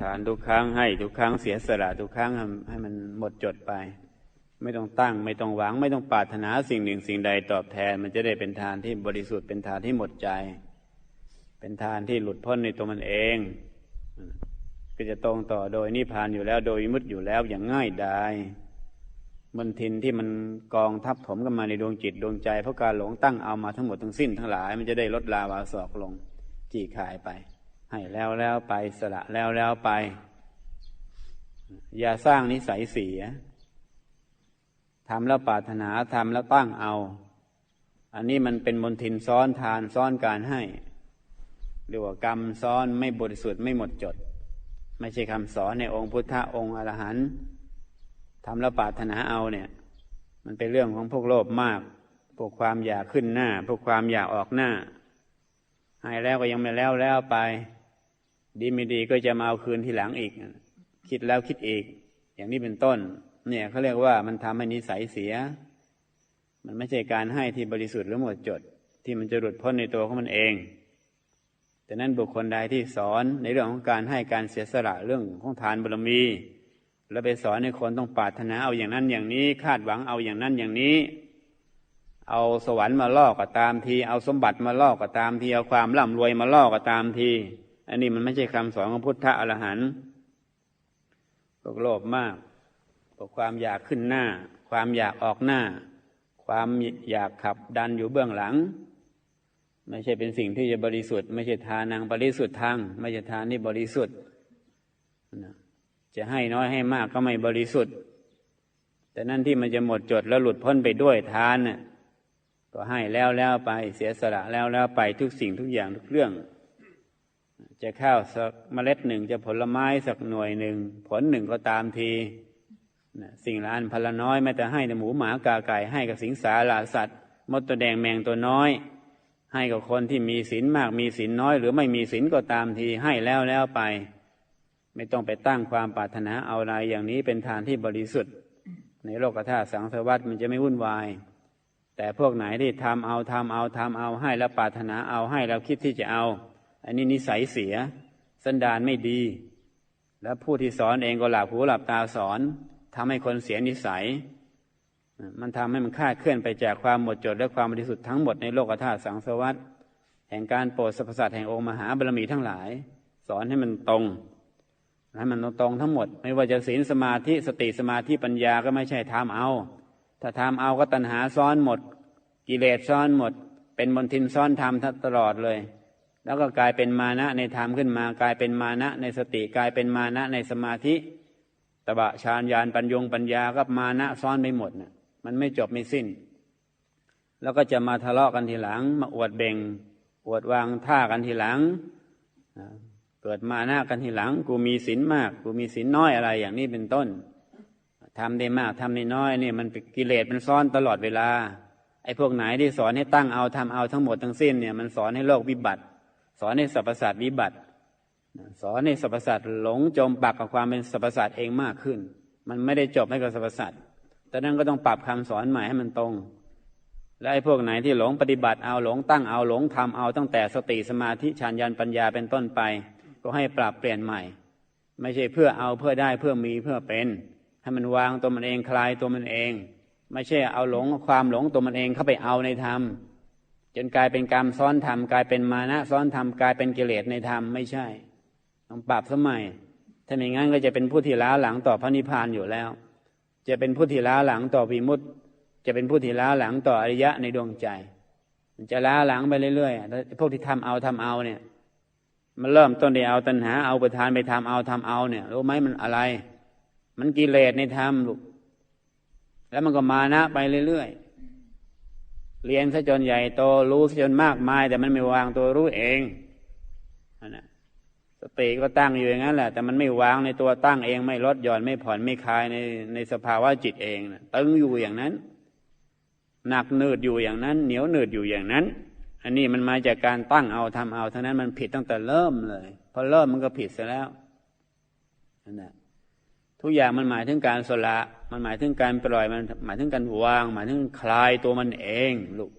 ทานทุกครั้งให้ทุกครั้งเสียสละทุกครั้งให้มันหมดจดไป ไม่ต้องตั้งไม่ต้องหวัง ไม่ต้องปรารถนาสิ่งหนึ่งสิ่งใดตอบแทน มันจะได้เป็นทานที่บริสุทธิ์เป็นทานที่หมดใจ เป็นทานที่หลุดพ้นในตัวมันเองก็จะตรงต่อโดยนิพพานอยู่แล้วโดยมุดอยู่แล้วอย่างง่ายดายมันทินที่มันกองทับถมกันมาในดวงจิตดวงใจเพราะการหลงตั้งเอามาทั้งหมดทั้งสิ้นทั้งหลาย มันจะได้ลดลาวาสอกลง จีขายไป ให้แล้วแล้วไปสละแล้วแล้วไป อย่าสร้างนิสัยเสียทำแล้วปรารถนาทำแล้วตั้งเอา อันนี้มันเป็นมนทินซ้อนทานซ้อนการให้เรียกว่ากรรมซ้อนไม่บริสุทธิ์ไม่หมดจด ไม่ใช่คำสอนในองค์พุทธองค์อรหันต์ทำแล้วปรารถนาเอาเนี่ย มันเป็นเรื่องของพวกโลภมาก พวกความอยากขึ้นหน้า พวกความอยากออกหน้าให้แล้วก็ยังไม่แล้วแล้วไป ดีไม่ดีก็จะมาเอาคืนทีหลังอีก คิดแล้วคิดอีก อย่างนี้เป็นต้น เนี่ยเขาเรียกว่ามันทำให้นิสัยเสีย มันไม่ใช่การให้ที่บริสุทธิ์หรือหมดจด ที่มันจะหลุดพ้นในตัวของมันเองแต่นั้นบุคคลใดที่สอนในเรื่องของการให้การเสียสละเรื่องของทานบารมี แล้วไปสอนให้คนต้องปรารถนาเอาอย่างนั้นอย่างนี้คาดหวังเอาอย่างนั้นอย่างนี้ เอาสวรรค์มาล่อก็ตามที เอาสมบัติมาล่อก็ตามที เอาความร่ำรวยมาล่อก็ตามที อันนี้มันไม่ใช่คำสอนของพุทธะอรหันต์พวกโลภมากพวกความอยากขึ้นหน้า ความอยากออกหน้า ความอยากขับดันอยู่เบื้องหลัง ไม่ใช่เป็นสิ่งที่จะบริสุทธิ์ ไม่ใช่ทานังบริสุทธิ์ทาง ไม่ใช่ทานที่บริสุทธิ์จะให้น้อยให้มากก็ไม่บริสุทธิ์ แต่นั่นที่มันจะหมดจดแล้วหลุดพ้นไปด้วยทานน่ะก็ให้แล้วแล้วไปเสียสละแล้วแล้วไปทุกสิ่งทุกอย่างทุกเรื่อง จะข้าวสักเมล็ดหนึ่งจะผลไม้สักหน่วยหนึ่งผลหนึ่งก็ตามทีสิ่งละอันพละน้อยแม้แต่ให้แต่หมูหมากาไก่ให้กับสิงสาราสัตว์มดตัวแดงแมงตัวน้อย ให้กับคนที่มีศีลมากมีศีลน้อย หรือไม่มีศีลก็ตามทีให้แล้วแล้วไป ไม่ต้องไปตั้งความปรารถนาเอาอะไรอย่างนี้เป็นทานที่บริสุทธิ์ ในโลกธาตุสังสารวัฏมันจะไม่วุ่นวาย แต่พวกไหนที่ทำเอาทำเอาทำเอาให้แล้วปรารถนาเอาให้แล้วคิดที่จะเอา อันนี้นิสัยเสีย สันดานไม่ดี แล้วผู้ที่สอนเองก็หลับหูหลับตาสอนทำให้คนเสียนิสัย มันทำให้มันคาดเคลื่อนไปจากความหมดจดและความบริสุทธิ์ทั้งหมดในโลกธาตุสังสวัฏแห่งการโปรดสรรพสัตว์แห่งองค์มหาบารมีทั้งหลาย สอนให้มันตรงให้มันตรงทั้งหมด ไม่ว่าจะศีลสมาธิสติสมาธิปัญญาก็ไม่ใช่ทำเอา ถ้าทำเอาก็ตัณหาซ้อนหมด กิเลสซ้อนหมด เป็นมนทินซ้อนธรรมตลอดเลย แล้วก็กลายเป็นมานะในธรรมขึ้นมา กลายเป็นมานะในสติกลายเป็นมานะในสมาธิตบะฌานญาณปัญญงปัญญาก็มานะซ้อนไปหมดนะ่ะมันไม่จบไม่สิ้น แล้วก็จะมาทะเลาะกันทีหลัง มาอวดเบ่ง อวดวางท่ากันทีหลังเกิดมาหน้ากันทีหลัง กูมีศีลมาก กูมีศีลน้อยอะไรอย่างนี้เป็นต้นทำได้มากทำได้น้อยนี่มันกิเลสมันซ้อนตลอดเวลาไอ้พวกไหนที่สอนให้ตั้งเอาทำเอาทั้งหมดทั้งสิ้นเนี่ยมันสอนให้โลกวิบัติ สอนให้สรรพสัตว์วิบัติ สอนให้สรรพสัตว์หลงจมปักกับความเป็นสรรพสัตว์เองมากขึ้น มันไม่ได้จบให้กับสรรพสัตว์แต่นั้นก็ต้องปรับคำสอนใหม่ให้มันตรง และไอ้พวกไหนที่หลงปฏิบัติเอาหลงตั้งเอาหลงทำเอาตั้งแต่สติสมาธิฌานญาณปัญญาเป็นต้นไป ก็ให้ปรับเปลี่ยนใหม่ ไม่ใช่เพื่อเอาเพื่อได้เพื่อมีเพื่อเป็น ให้มันวางตัวมันเองคลายตัวมันเอง ไม่ใช่เอาหลงความหลงตัวมันเองเข้าไปเอาในธรรม จนกลายเป็นกรรมซ้อนธรรมกลายเป็นมานะซ้อนธรรมกลายเป็นกิเลสในธรรมไม่ใช่ ต้องปรับสมัยถ้าไม่งั้นก็จะเป็นผู้ที่ล้าหลังต่อพระนิพพานอยู่แล้ว จะเป็นผู้ที่ล้าหลังต่อวิมุตติจะเป็นผู้ที่ล้าหลังต่ออริยะในดวงใจ มันจะล้าหลังไปเรื่อยๆพวกที่ทำเอาทำเอาเนี่ย มันเริ่มต้นได้เอาตัณหาเอาประทานไปทำเอาทำเอาเนี่ยรู้ไหมมันอะไร มันกิเลสในธรรมลูกแล้วมันก็มานะไปเรื่อยๆ เรียนซะจนใหญ่โตรู้ซะจนมากมาย แต่มันไม่วางตัวรู้เองนะสติก็ตั้งอยู่อย่างนั้นแหละ แต่มันไม่วางในตัวตั้งเอง ไม่ลดหย่อนไม่ผ่อนไม่คลายในในสภาวะจิตเองนะตึงอยู่อย่างนั้น หนักเนืดอยู่อย่างนั้น เหนียวเนืดอยู่อย่างนั้น อันนี้มันมาจากการตั้งเอาทำเอาทั้งนั้นมันผิดตั้งแต่เริ่มเลยพอเริ่มมันก็ผิดซะแล้วนั่นแหละทุกอย่างมันหมายถึงการสละ มันหมายถึงการปล่อยมันหมายถึงการวาง หมายถึงคลายตัวมันเองลูก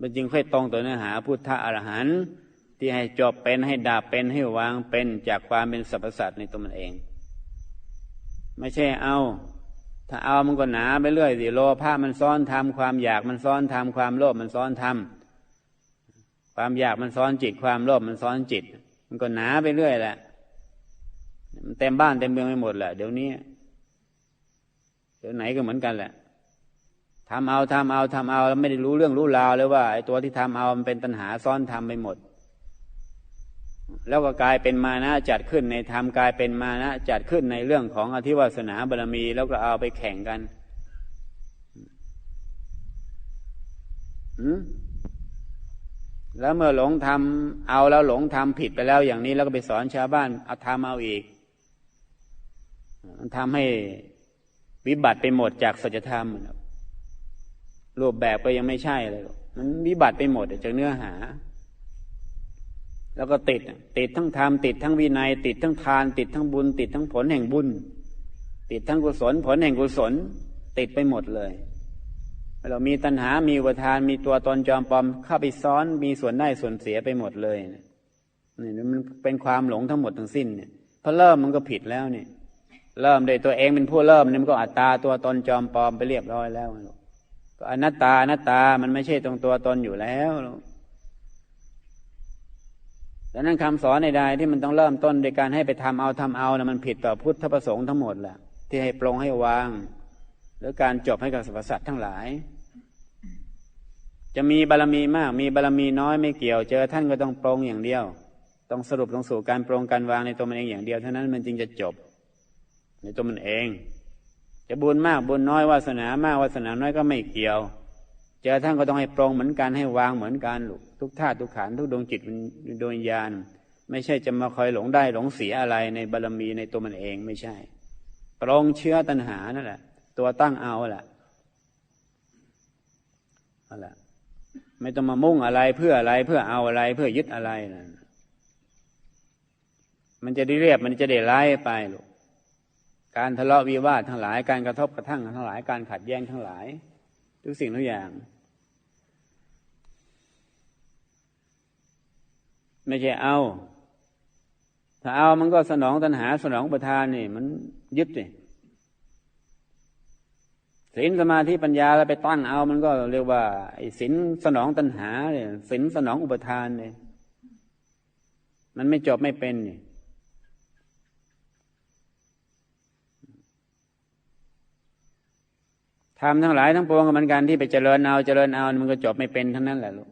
มันจึงค่อยตรงตัวเนื้อหาพุทธะอรหันต์ที่ให้จบเป็นให้ดับเป็นให้วางเป็นจากความเป็นสรรพสัตว์ในตัวมันเอง ไม่ใช่เอา ถ้าเอามันก็หนาไปเรื่อยสิโลภะมันซ้อนทำความอยากมันซ้อนทำความโลภมันซ้อนทำความอยากมันซ้อนจิต ความโลภมันซ้อนจิต มันก็หนาไปเรื่อยแหละมันเต็มบ้านเต็มเมืองไปหมดแหละเดี๋ยวนี้ เดี๋ยวไหนก็เหมือนกันแหละทำเอาทำเอาทำเอาแล้วไม่ได้รู้เรื่องรู้ราวเลยว่าไอ้ตัวที่ทำเอามันเป็นตัณหาซ้อนทำไปหมด แล้วก็กลายเป็นมานะจัดขึ้นในธรรมกลายเป็นมานะจัดขึ้นในเรื่องของอธิวาสนาบารมี แล้วก็เอาไปแข่งกันแล้วเมื่อหลงทำเอาแล้วหลงทำผิดไปแล้วอย่างนี้ แล้วก็ไปสอนชาวบ้านเอาทำเอาอีกมันทำให้ วิบัติไปหมดจากสัจธรรมรูปแบบก็ยังไม่ใช่เลยมันวิบัติไปหมดจากเนื้อหา แล้วก็ติด ติดทั้งธรรมติดทั้งวินัย ติดทั้งทาน ติดทั้งบุญ ติดทั้งผลแห่งบุญ ติดทั้งกุศล ผลแห่งกุศล ติดไปหมดเลยเรามีตัณหา มีอุทาน มีตัวตนจอมปลอมเข้าไปซ้อน มีส่วนได้ส่วนเสียไปหมดเลยนี่มันเป็นความหลงทั้งหมดทั้งสิ้นเนี่ยพอเริ่มมันก็ผิดแล้วเนี่ย เริ่มโดยตัวเองเป็นผู้เริ่มนี่มันก็อัตตาตัวตนจอมปลอมไปเรียบร้อยแล้วก็อนัตตาอนัตตามันไม่ใช่ตรงตัวตนอยู่แล้วดังนั้นคำสอนในใดที่มันต้องเริ่มต้นโดยการให้ไปทำเอาทำเอานะมันผิดต่อพุทธประสงค์ทั้งหมดแหละที่ให้ปรงให้วางหรือการจบให้กับสรรพสัตว์ทั้งหลาย จะมีบารรมีมาก มีบารรมีน้อยไม่เกี่ยว เจอท่านก็ต้องปรงอย่างเดียว ต้องสรุปลงสู่การปรงการวางในตัวมันเองอย่างเดียวเท่านั้นมันจึงจะจบ ในตัวมันเอง จะบุญมากบุญน้อยวาสนามากวาสนาน้อยก็ไม่เกี่ยวเจอท่านก็ต้องให้ปรงเหมือนกันให้วางเหมือนกันลูกทุกธาตุทุกขันทุกดวงจิตดวงญาณไม่ใช่จะมาคอยหลงได้หลงเสียอะไรในบารรมีในตัวมันเองไม่ใช่ ปรงเชื้อตัณหานั่นแหละ ตัวตั้งเอาแหละนั่นแหละไม่ต้องมามุ่งอะไรเพื่ออะไรเพื่อเอาอะไรเพื่อยึดอะไรนะมันจะได้เรียบมันจะได้ไล่ไปลูก การทะเลาะวิวาททั้งหลาย การกระทบกระทั่งทั้งหลาย การขัดแย้งทั้งหลาย ทุกสิ่งทุกอย่าง ไม่ใช่เอา ถ้าเอามันก็สนองตัณหาสนองประทานนี่ มันยึดเลยศีลสมาธิปัญญาแล้วไปตั้งเอา มันก็เรียกว่าไอ้ศีลสนองตัณหาเนี่ยศีลสนองอุปทานเนี่ยมันไม่จบไม่เป็นเนี่ย ทำทั้งหลายทั้งปวงก็เหมือนกันที่ไปเจริญเอาเจริญเอา มันก็จบไม่เป็นทั้งนั้นแหละลูก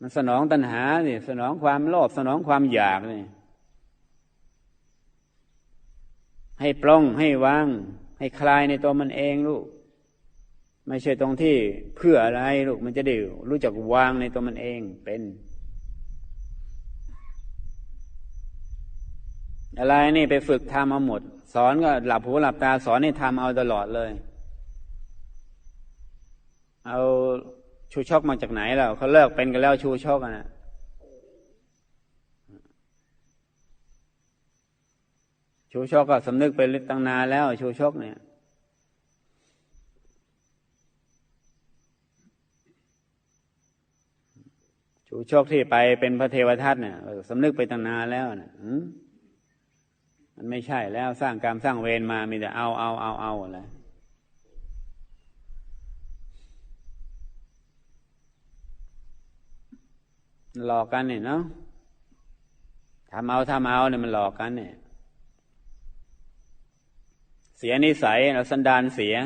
มันสนองตัณหาเนี่ยสนองความโลภสนองความอยากเนี่ยให้ปลงให้วาง ให้คลายในตัวมันเองลูก ไม่ใช่ตรงที่เพื่ออะไรลูกมันจะได้รู้จักวางในตัวมันเองเป็นอะไรนี่ไปฝึกทำเอาหมด สอนก็หลับหูหลับตาสอนให้ทำเอาตลอดเลย เอาชูชกมาจากไหนแล้วเขาเลิกเป็นกันแล้วชูชกนะชูชกก็สำนึกไปตั้งนานแล้ว ชูชกเนี่ย ชูชกที่ไปเป็นพระเทวทัตเนี่ยสำนึกไปตั้งนานแล้วนะมันไม่ใช่แล้วสร้างกรรมสร้างเวรมามีแต่เอาเอาเอาเอาอะไร หลอกกันเนี่ยเนาะทำเอาทำเอาเนี่ยมันหลอกกันเนี่ย เสียนิสัยเราสันดานเสีย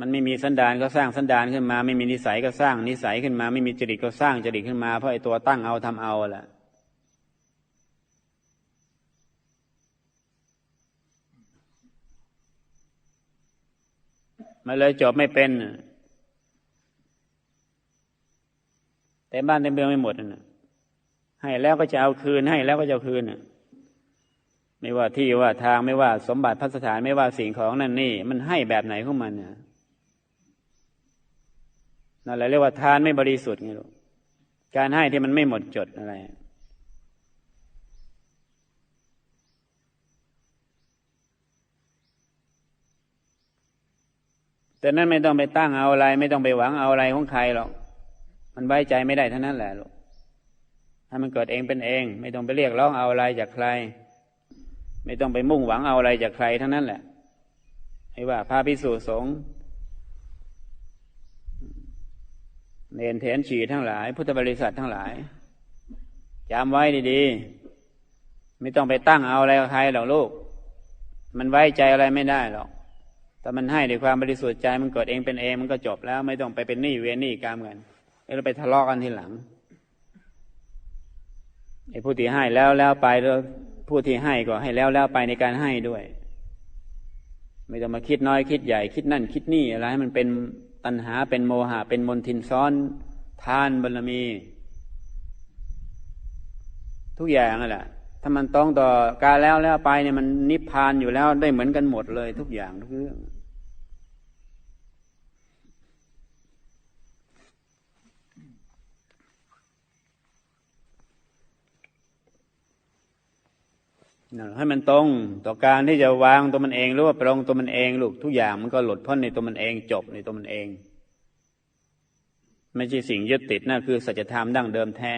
มันไม่มีสันดานก็สร้างสันดานขึ้นมา ไม่มีนิสัยก็สร้างนิสัยขึ้นมา ไม่มีจริตก็สร้างจริตขึ้นมาเพราะไอ้ตัวตั้งเอาทำเอาแหละมันเลยจบไม่เป็น แต่บ้านในเมืองไม่หมดนะให้แล้วก็จะเอาคืนให้แล้วก็จะเอาคืนนะไม่ว่าที่ว่าทางไม่ว่าสมบัติพัสถานไม่ว่าสิ่งของนั่นนี่ มันให้แบบไหนของมันเนี่ยนั่นแหละเรียกว่าทานไม่บริสุทธิ์ไงลูกการให้ที่มันไม่หมดจดอะไรแต่นั้นไม่ต้องไปตั้งเอาอะไร ไม่ต้องไปหวังเอาอะไรของใครหรอก มันไว้ใจไม่ได้เท่านั้นแหละลูกถ้ามันเกิดเองเป็นเอง ไม่ต้องไปเรียกร้องเอาอะไรจากใคร ไม่ต้องไปมุ่งหวังเอาอะไรจากใครทั้งนั้นแหละให้ว่าพระพิสุสงฆ์เนนเทนฉีทั้งหลาย พุทธบริษัททั้งหลายจำไว้ดีๆ ไม่ต้องไปตั้งเอาอะไรกับใครหรอกลูก มันไว้ใจอะไรไม่ได้หรอก แต่มันให้ด้วยความบริสุทธิ์ใจมันเกิดเองเป็นเองมันก็จบแล้ว ไม่ต้องไปเป็นหนี้เวรหนี้กรรมกัน แล้วไปทะเลาะกันทีหลังไอ้ผู้ที่ให้แล้วแล้วไปแล้วผู้ที่ให้ก็ให้แล้วแล้วไปในการให้ด้วย ไม่ต้องมาคิดน้อยคิดใหญ่คิดนั่นคิดนี่อะไรให้มันเป็นตัณหาเป็นโมหะเป็นมนทินซ้อนทานบารมี ทุกอย่างนั่นแหละถ้ามันต้องต่อการแล้วแล้วไปเนี่ยมันนิพพานอยู่แล้วได้เหมือนกันหมดเลย ทุกอย่างทุกเรื่อง ให้มันตรงต่อการที่จะวางตัวมันเองหรือว่าปรองตัวมันเองลูกทุกอย่างมันก็หลุดพ้นในตัวมันเองจบในตัวมันเอง ไม่ใช่สิ่งยึดติดนั่นคือสัจธรรมดั้งเดิมแท้